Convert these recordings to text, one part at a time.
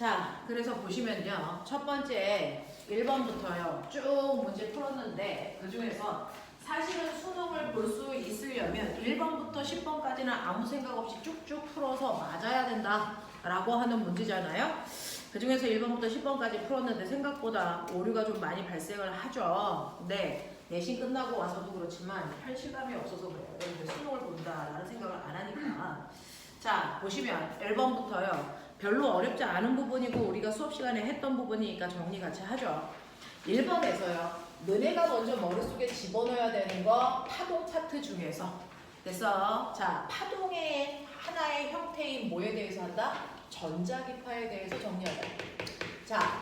자, 그래서 보시면요. 첫 번째 1번부터요. 쭉 문제 풀었는데 그 중에서 사실은 수능을 볼 수 있으려면 1번부터 10번까지는 아무 생각 없이 쭉쭉 풀어서 맞아야 된다라고 하는 문제잖아요. 그 중에서 1번부터 10번까지 풀었는데 생각보다 오류가 좀 많이 발생을 하죠. 근데 내신 끝나고 와서도 그렇지만 할 실감이 없어서 그래요. 수능을 본다라는 생각을 안 하니까. 자, 보시면 1번부터요. 별로 어렵지 않은 부분이고 우리가 수업 시간에 했던 부분이니까 정리 같이 하죠. 1번에서요. 너네가 먼저 머릿속에 집어넣어야 되는 거 파동 차트 중에서 그래서 자 파동의 하나의 형태인 뭐에 대해서 한다? 전자기파에 대해서 정리하자. 자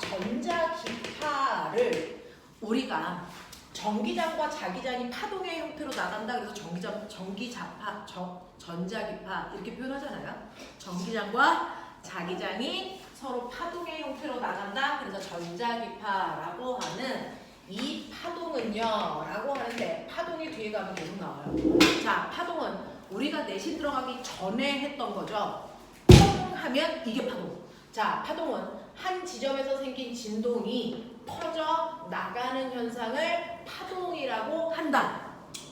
전자기파를 우리가 전기장과 자기장이 파동의 형태로 나간다. 그래서 전기장, 전기자파, 전, 전자기파 이렇게 표현하잖아요. 전기장과 자기장이 서로 파동의 형태로 나간다. 그래서 전자기파라고 하는 이 파동은요, 라고 하는데 파동이 뒤에 가면 계속 나와요. 자, 파동은 우리가 내신 들어가기 전에 했던 거죠. 펑 하면 이게 파동. 자, 파동은 한 지점에서 생긴 진동이 퍼져 나가는 현상을 파동이라고 한다.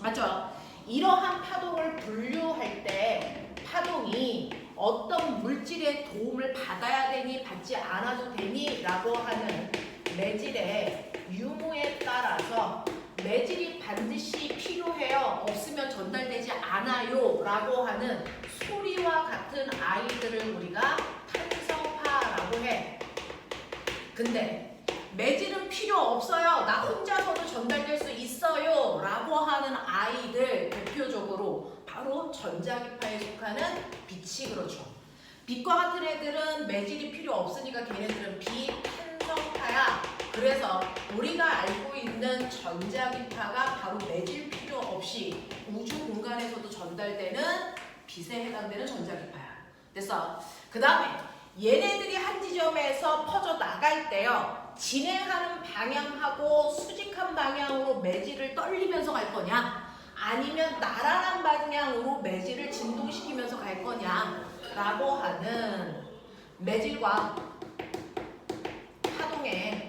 맞죠? 이러한 파동을 분류할 때 파동이 어떤 물질의 도움을 받아야 되니 받지 않아도 되니 라고 하는 매질의 유무에 따라서 매질이 반드시 필요해요. 없으면 전달되지 않아요. 라고 하는 소리와 같은 아이들을 우리가 탄성파라고 해. 근데 매질은 필요 없어요. 나 혼자서도 전달될 수 있어요. 라고 하는 아이들 대표적으로 바로 전자기파에 속하는 빛이 그렇죠. 빛과 같은 애들은 매질이 필요 없으니까 걔네들은 비탄성파야. 그래서 우리가 알고 있는 전자기파가 바로 매질 필요 없이 우주 공간에서도 전달되는 빛에 해당되는 전자기파야. 됐어. 그 다음에 얘네들이 한 지점에서 퍼져 나갈 때요. 진행하는 방향하고 수직한 방향으로 매질을 떨리면서 갈 거냐? 아니면 나란한 방향으로 매질을 진동시키면서 갈 거냐? 라고 하는 매질과 파동의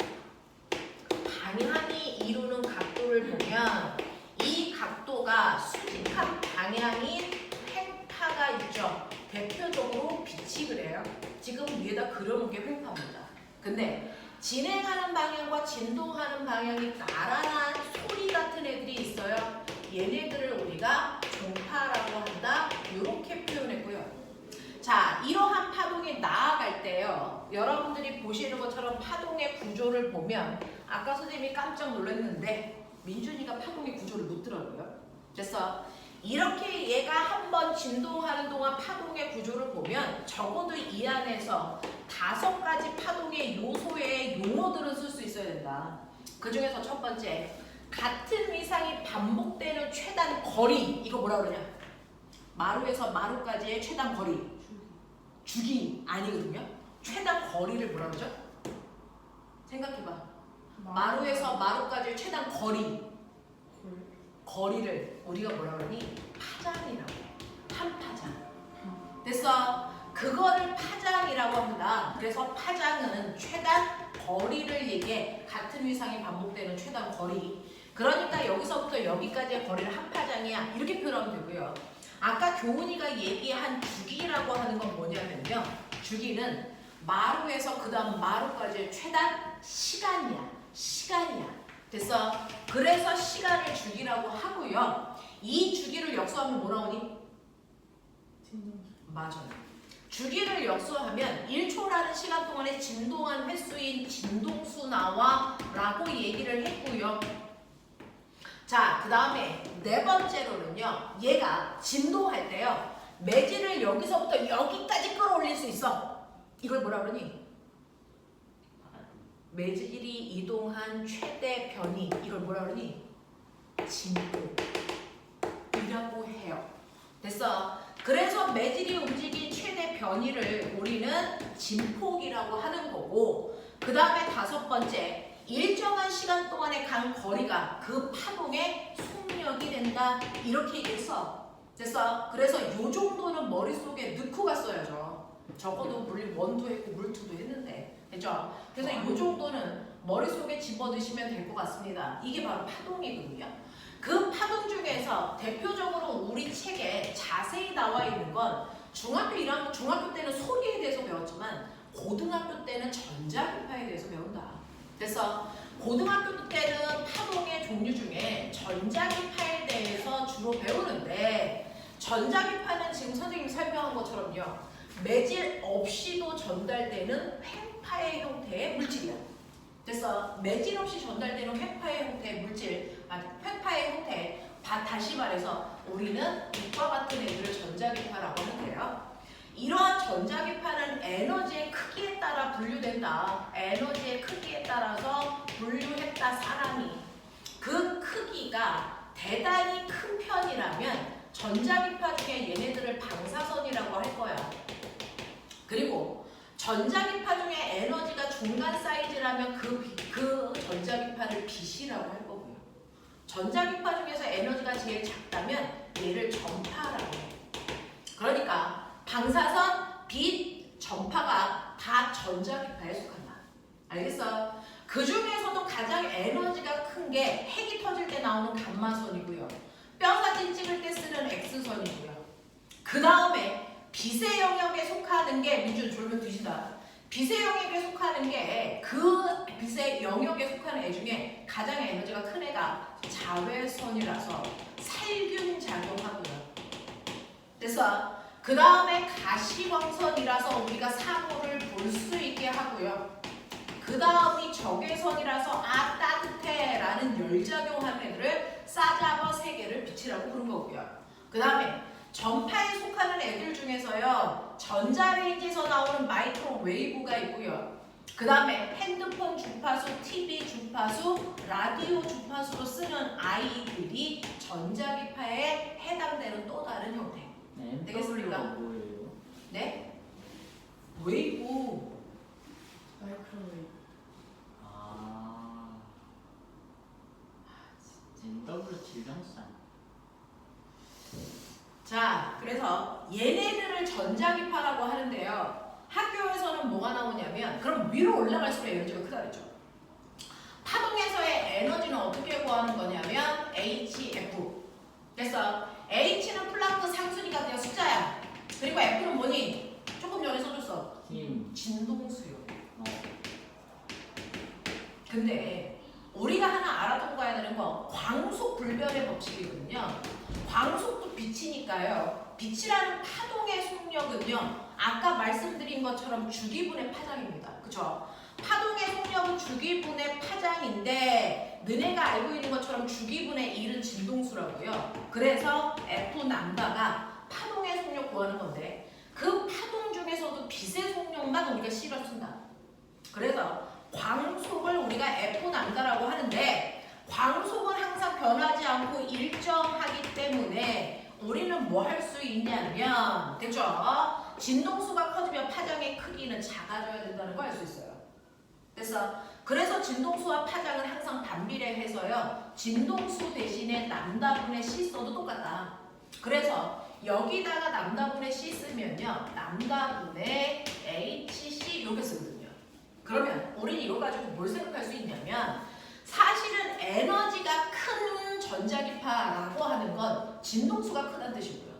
방향이 이루는 각도를 보면 이 각도가 수직한 방향인 횡파가 있죠. 대표적으로 빛이 그래요. 지금 위에다 그려놓은 게 횡파입니다. 근데 진행하는 방향과 진동하는 방향이 나란한 소리 같은 애들이 있어요. 얘네들을 우리가 종파라고 한다. 이렇게 표현했고요. 자, 이러한 파동이 나아갈 때요. 여러분들이 보시는 것처럼 파동의 구조를 보면 아까 선생님이 깜짝 놀랐는데 민준이가 파동의 구조를 묻더라고요. 그래서 이렇게 얘가 한 번 진동하는 동안 파동의 구조를 보면 적어도 이 안에서 다섯 가지 파동의 요소의 용어들은 쓸 수 있어야 된다. 그 중에서 첫 번째, 같은 위상이 반복되는 최단 거리. 이거 뭐라 그러냐? 마루에서 마루까지의 최단 거리. 주기 아니거든요. 최단 거리를 뭐라 그러죠? 생각해봐. 마루에서 마루까지의 최단 거리. 거리를 우리가 뭐라 그러니? 파장이라고 해. 한 파장. 됐어? 그거를 파장이라고 한다. 그래서 파장은 최단 거리를 얘기해. 같은 위상이 반복되는 최단 거리. 그러니까 여기서부터 여기까지의 거리를 한 파장이야. 이렇게 표현하면 되고요. 아까 교훈이가 얘기한 주기라고 하는 건 뭐냐면요. 주기는 마루에서 그 다음 마루까지의 최단 시간이야. 시간이야. 됐어? 그래서 시간을 주기라고 하고요. 이 주기를 역수하면 뭐 나오니? 맞아요. 주기를 역수하면 1초라는 시간 동안에 진동한 횟수인 진동수 나와 라고 얘기를 했고요. 자, 그 다음에 네 번째로는요. 얘가 진동할 때요. 매질을 여기서부터 여기까지 끌어올릴 수 있어. 이걸 뭐라 그러니? 매질이 이동한 최대 변이. 이걸 뭐라 그러니? 진동이라고 해요. 됐어. 그래서 매질이 움직인 최대 변이를 우리는 진폭이라고 하는 거고 그 다음에 다섯 번째 일정한 시간 동안에 간 거리가 그 파동의 속력이 된다 이렇게 얘기했어 됐어? 그래서 요 정도는 머릿속에 넣고 갔어야죠 적어도 물리 원도 했고 물투도 했는데 됐죠? 그래서 이 정도는 머릿속에 집어넣으시면 될 것 같습니다. 이게 바로 파동이거든요. 그 파동 중에서 대표적으로 우리 책에 자세히 나와 있는 건 중학교 1학년, 중학교 때는 소리에 대해서 배웠지만 고등학교 때는 전자기파에 대해서 배운다. 그래서 고등학교 때는 파동의 종류 중에 전자기파에 대해서 주로 배우는데 전자기파는 지금 선생님이 설명한 것처럼요. 매질 없이도 전달되는 횡파의 형태의 물질이야. 그래서 매질 없이 전달되는 횡파의 형태의 물질, 아, 횡파의 형태. 다, 다시 말해서 우리는 이과 같은 애들을 전자기파라고 하면 돼요. 이러한 전자기파는 에너지의 크기에 따라 분류된다. 에너지의 크기에 따라서 분류했다 사람이. 그 크기가 대단히 큰 편이라면 전자기파 중에 얘네들을 방사선이라고 할 거야. 그리고 전자기파 중에 에너지가 중간 사이즈라면 그, 비- 그 전자기파를 빛이라고 할 거고요. 전자기파 중에서 에너지가 제일 작다면 얘를 전파라고 해. 그러니까 방사선, 빛, 전파가 다 전자기파에 속한다. 알겠어? 그 중에서도 가장 에너지가 큰 게 핵이 터질 때 나오는 감마선이고요. 뼈 사진 찍을 때 쓰는 X선이고요. 그 다음에 빛의 영역에 속하는 게 민준 졸면 뒤진다. 빛의 영역에 속하는 게 그 빛의 영역에 속하는 애 중에 가장 에너지가 큰 애가 자외선이라서 살균 작용하고요. 그래서 그 다음에 가시광선이라서 우리가 사고를 볼 수 있게 하고요. 그 다음이 적외선이라서 아 따뜻해 라는 열작용하는 애들을 싸잡아 세 개를 빛이라고 부른 거고요. 그 다음에 전파에 속하는 애들 중에서요 전자레인지에서 나오는 마이크로 웨이브가 있고요. 그 다음에 핸드폰 주파수, TV 주파수, 라디오 주파수로 쓰는 아이들이 전자기파에 해당되는 또 다른 형태. 네, 되겠습니까? 뭐예요? 네? 웨이브. 마이크로웨이브 아, MW 질병산. 자, 그래서 얘네들을 전자기파라고 하는데요. 학교에서는 뭐가 나오냐면, 그럼 위로 올라갈수록 에너지가 크다 그랬죠. 파동에서의 에너지는 어떻게 구하는 거냐면, HF. 그래서 H는 플랑크 상순이가 되어 숫자야. 그리고 F는 뭐니? 조금 전에 써줬어. 힘. 진동수요. 어, 근데 우리가 하나 알아두고 가야 되는 건 광속 불변의 법칙이거든요. 광속도 빛이니까요. 빛이라는 파동의 속력은요. 아까 말씀드린 것처럼 주기분의 파장입니다. 그죠? 파동의 속력은 주기분의 파장인데 너네가 알고 있는 것처럼 주기분의 1은 진동수라고요. 그래서 F 남바가 파동의 속력 구하는 건데 그 파동 중에서도 빛의 속력만 우리가 실어 쓴다. 그래서 광속을 우리가 F 남다라고 하는데 광속은 항상 변하지 않고 일정하기 때문에 우리는 뭐 할 수 있냐면 됐죠? 진동수가 커지면 파장의 크기는 작아져야 된다는 걸 알 수 있어요. 그래서 그래서 진동수와 파장은 항상 반비례해서요. 진동수 대신에 남다분의 C 써도 똑같다. 그래서 여기다가 남다분의 C 쓰면요. 남다분의 HC 이렇게 쓰거든요. 그러면 우리는 이거 가지고 뭘 생각할 수 있냐면 사실은 에너지가 큰 전자기파라고 하는 건 진동수가 크다는 뜻이고요.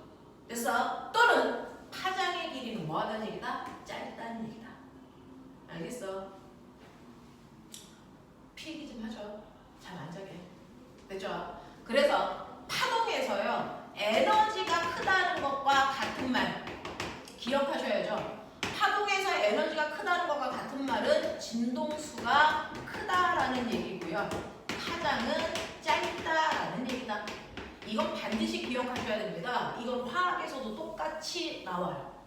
그래서 또는 파장의 길이는 뭐하다는 얘기다? 짧다는 얘기다. 알겠어? 필기 좀 하죠. 잠안 자게. 됐죠? 그래서 파동에서요. 에너지가 크다는 것과 같은 말 기억하셔야죠. 파동에서 에너지가 크다는 것과 같은 말은 진동수가 크다라는 얘기고요. 파장은 짧다라는 얘기다. 이건 반드시 기억하셔야 됩니다. 이건 화학에서도 똑같이 나와요.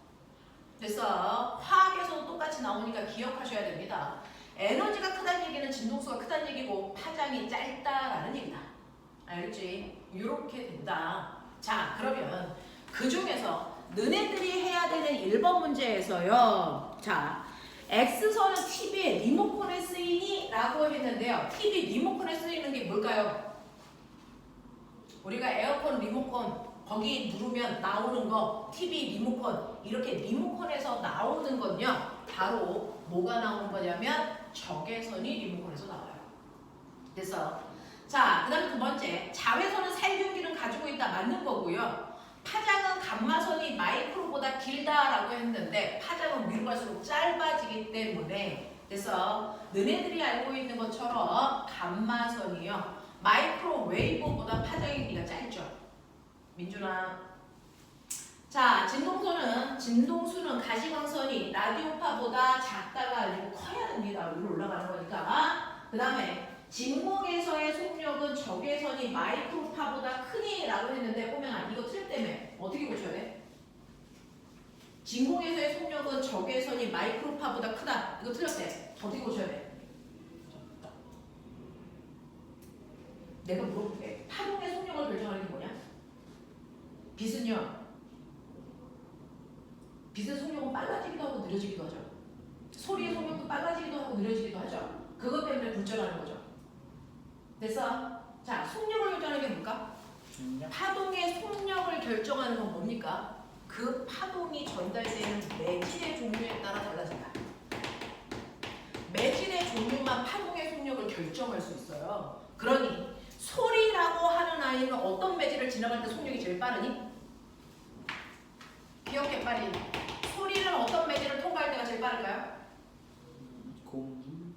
그래서 화학에서도 똑같이 나오니까 기억하셔야 됩니다. 에너지가 크다는 얘기는 진동수가 크다는 얘기고 파장이 짧다라는 얘기다. 알겠지? 이렇게 된다. 자, 그러면 그 중에서 너네들이 해야 되는 1번 문제에서요. 자, X선은 TV에 리모컨에 쓰이니? 라고 했는데요. TV 리모컨에 쓰이는 게 뭘까요? 우리가 에어컨 리모컨 거기 누르면 나오는 거 TV 리모컨 이렇게 리모컨에서 나오는 건요 바로 뭐가 나오는 거냐면 적외선이 리모컨에서 나와요. 됐어. 자, 그 다음에 두 번째. 자외선은 살균기를 가지고 있다. 맞는 거고요. 파장은 감마선이 마이크로보다 길다라고 했는데 파장은 위로 갈수록 짧아지기 때문에 그래서 너네들이 알고 있는 것처럼 감마선이요. 마이크로웨이브보다 파장의 길이가 짧죠. 민준아. 자, 진동선은 진동수는 가시광선이 라디오파보다 작다가 아니고 커야 됩니다. 위로 올라가는 거니까. 그 다음에 진공에서의 속력은 적외선이 마이크로파보다 크니라고 했는데 꼬맹아 이거 틀렸다며 어떻게 고쳐야 돼? 진공에서의 속력은 적외선이 마이크로파보다 크다 이거 틀렸대 어떻게 고쳐야 돼? 내가 물어볼게 파동의 속력을 결정하는 게 뭐냐? 빛은요 빛의 속력은 빨라지기도 하고 느려지기도 하죠 소리의 속력도 빨라지기도 하고 느려지기도 하죠 그것 때문에 불절하는 거죠 됐어? 자, 속력을 결정하는 게 뭘까? 파동의 속력을 결정하는 건 뭡니까? 그 파동이 전달되는 매질의 종류에 따라 달라진다. 매질의 종류만 파동의 속력을 결정할 수 있어요. 그러니 소리라고 하는 아이는 어떤 매질을 지나갈 때 속력이 제일 빠르니? 기억해 빨리. 소리는 어떤 매질을 통과할 때가 제일 빠를까요? 공기?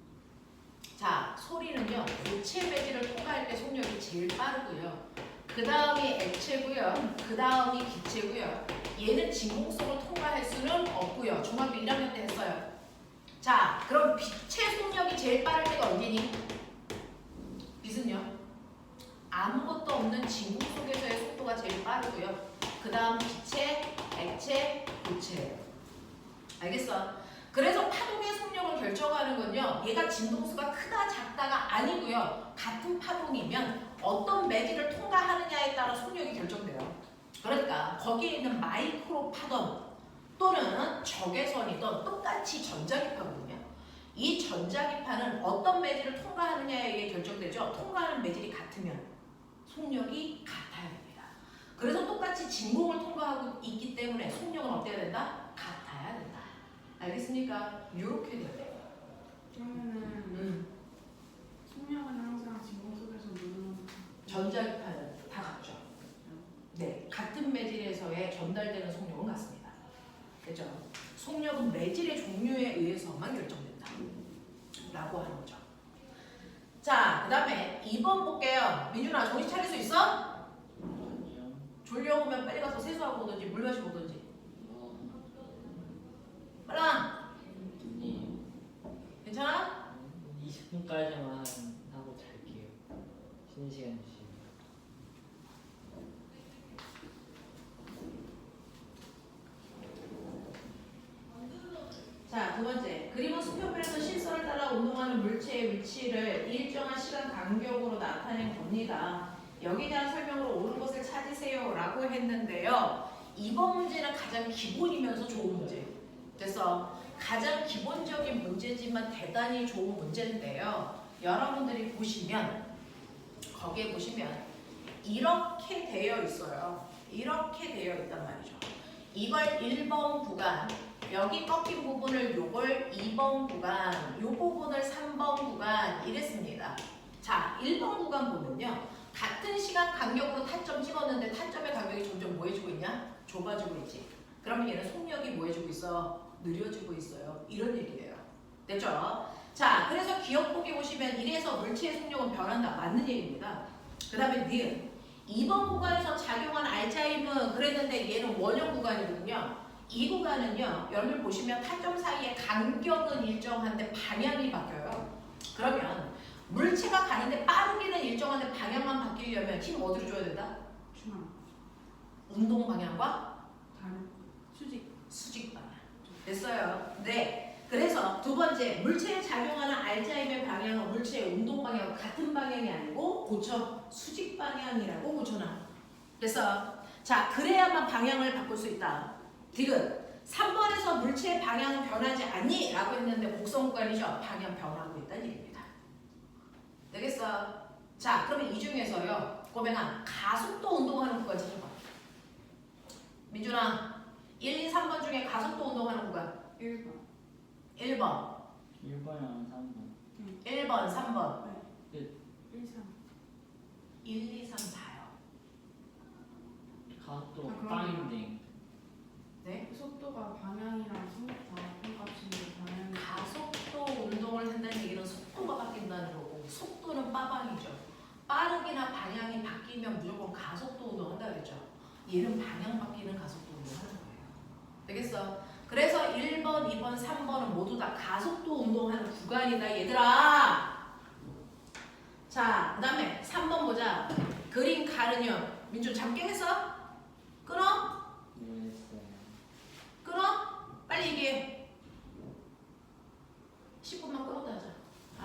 자, 소리는요, 고체 매질을 통과할 때 속력이 제일 빠르고요. 그 다음이 액체고요. 그 다음이 기체고요. 얘는 진공성을 통과할 수는 없고요. 중학교 1학년 때 했어요. 자, 그럼 빛의 속력이 제일 빠를 때가 언제니? 빛은요? 아무것도 없는 진공 속에서의 속도가 제일 빠르고요. 그 다음 기체, 액체, 고체예요. 알겠어? 그래서 파동의 속력을 결정하는 건요. 얘가 진동수가 크다 작다가 아니고요. 같은 파동이면 어떤 매질을 통과하느냐에 따라 속력이 결정돼요. 그러니까 거기에 있는 마이크로 파던 또는 적외선이든 똑같이 전자기파거든요. 이 전자기파는 어떤 매질을 통과하느냐에 의해 결정되죠. 통과하는 매질이 같으면 속력이. 그래서 똑같이 진공을 통과하고 있기 때문에 속력은 어때야 된다? 같아야 된다. 알겠습니까? 이렇게 돼야 돼요. 그러면은 음. 속력은 항상 진공 속에서 누르는 전자기파는 다 같죠. 네, 같은 매질에서의 전달되는 속력은 같습니다. 그죠? 속력은 매질의 종류에 의해서만 결정된다. 라고 하는 거죠. 자, 그 다음에 2번 볼게요. 민준아, 정신 차릴 수 있어? 아니요. 졸려오면 빨리 가서 세수하고 오든지 물 마시고 오든지. 어, 빨라! 언니, 괜찮아? 20분까지만 하고 잘게요. 쉬는 시간 주시면. 자, 두 번째. 그림은 수표면에서 실선을 따라 운동하는 물체의 위치를 일정한 시간 간격으로 나타낸 겁니다. 여기에 대한 설명으로 옳은 것을 찾으세요. 라고 했는데 요. 이번 문제는 가장 기본이면서 좋은 문제. 그래서 가장 기본적인 문제지만 대단히 좋은 문제인데요. 여러분들이 보시면, 거기에 보시면, 이렇게 되어 있어요. 이렇게 되어 있단 말이죠. 이걸 1번 구간, 여기 꺾인 부분을 요걸 2번 구간, 요 부분을 3번 구간 이랬습니다. 자, 1번 구간 보면요. 같은 시간 간격으로 타점 찍었는데 타점의 간격이 점점 뭐 해주고 있냐? 좁아지고 있지. 그러면 얘는 속력이 뭐 해주고 있어? 느려지고 있어요. 이런 얘기예요. 됐죠? 자, 그래서 기억 보기 보시면 이래서 물체의 속력은 변한다. 맞는 얘기입니다. 그 다음에 니은. 2번 구간에서 작용한 알츠하이머 그랬는데 얘는 원형 구간이거든요. 이 구간은요, 여러분 보시면 타점 사이의 간격은 일정한데 방향이 바뀌어요. 그러면 물체가 가는데 빠르기는 일정한데 방향만 바뀌려면 힘 어디로 줘야 된다? 중앙 운동 방향과 다른 수직 수직 방향. 됐어요. 네. 그래서 두 번째, 물체에 작용하는 알츠하이머 방향은 물체의 운동 방향과 같은 방향이 아니고 고쳐 수직 방향이라고 고쳐놔. 그래서 자, 그래야만 방향을 바꿀 수 있다. 디귿 3번에서 물체의 방향은 변하지 않니? 라고 했는데 곡선 구간이죠. 방향 변하고 있다는 얘기입니다. 되겠어? 자, 그러면 이 중에서요. 꼬맹아, 가속도 운동하는 구간 찾아봐. 민준아 1, 2, 3번 중에 가속도 운동하는 구간. 1번. 1번. 1번이랑 3번. 1번 3번. 1, 3 1, 2, 3 4요. 가속도 아, 그럼- 빵인데. 네? 속도가 방향이랑 속도 다 똑같은데 방향이 가속도 운동을 한다는 얘기는 속도가 바뀐다는 거고 속도는 빠방이죠 빠르기나 방향이 바뀌면 무조건 가속도 운동한다 그랬죠 얘는 방향 바뀌는 가속도 운동하는 거예요 되겠어? 그래서 1번, 2번, 3번은 모두 다 가속도 운동하는 구간이다 얘들아 자, 그 다음에 3번 보자 그림 가르뉴 민준 잠깨겠어? 끊어? 끊어? 빨리 얘기해 10분만 끊었다 하자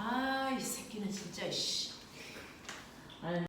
아, 이 새끼는 진짜, 씨.